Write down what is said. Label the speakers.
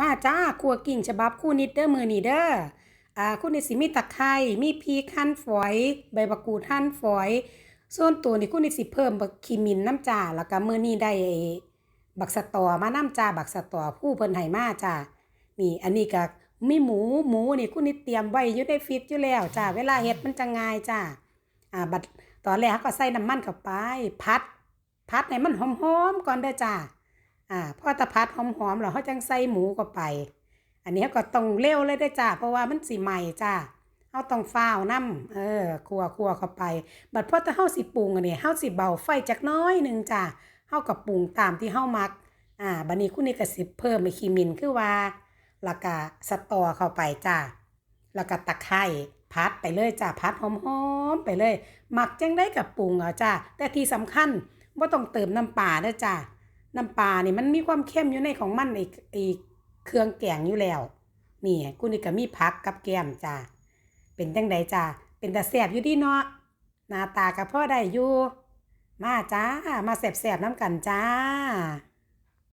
Speaker 1: มาจ้าครัวกิ่งฉบับคู่นิดเด้อมือนี่เด้ออ่าคู่นิดสิมีตะไคร้มีพริกหั่นฝอย ใบมะกูดหั่นฝอย ส่วนตัวนี่คู่นิดสิเพิ่มบักขีมินน้ำจ้าแล้วก็มือนี้ได้บักสะตอมาน้ำจ้าบักสะตอผู้เพิ่นให้มาจ้านี่อันนี้ก็มีหมูหมูนี่คู่นิดเตรียมไว้อยู่ในฟรีซอยู่แล้วจ้าเวลาเฮ็ดมันจะง่ายจ้าอ่าบัดตอนแรกก็ใส่น้ำมันเข้าไปพัดพัดให้มันหอมๆก่อนเด้อจ้า อ่าพอตะพัดหอมๆแล้วเขาจังใส่หมูเข้าไป อันนี้ก็ต้องเร็วเลยได้จ้าเพราะว่ามันสิใหม่จ้าเฮาต้องฟ้าวน้ำเออคั่วคั่วเข้าไป บัดพอถ้าเฮาสิปรุงอันนี้เฮาสิเบาไฟจักน้อยหนึงจ้าเฮาก็ปรุงตามที่เฮามัก อ่าบัดนี้คุณนี่ก็สิเพิ่มไอ้ขี้มินคือว่าแล้วก็สตอเข้าไปจ้าแล้วก็ตะไคร้พัดไปเลยจ้าพัดหอมๆไปเลยหมักจังได้กับปรุงเอาจ้าแต่ที่สำคัญว่าต้องเติมน้ำปลาเด้อจ้า น้ำปลานี่มันมีความเข้มอยู่ในของมันอีกอีกเครื่องแกงอยู่แล้ว นี่กูนี่ก็มีผักกับแกมจ้าเป็นจังใดจ้าเป็นตาแสบอยู่ดีเนาะหน้าตากับพ่อได้อยู่ มาจ้า มาแซ่บๆน้ำกันจ้า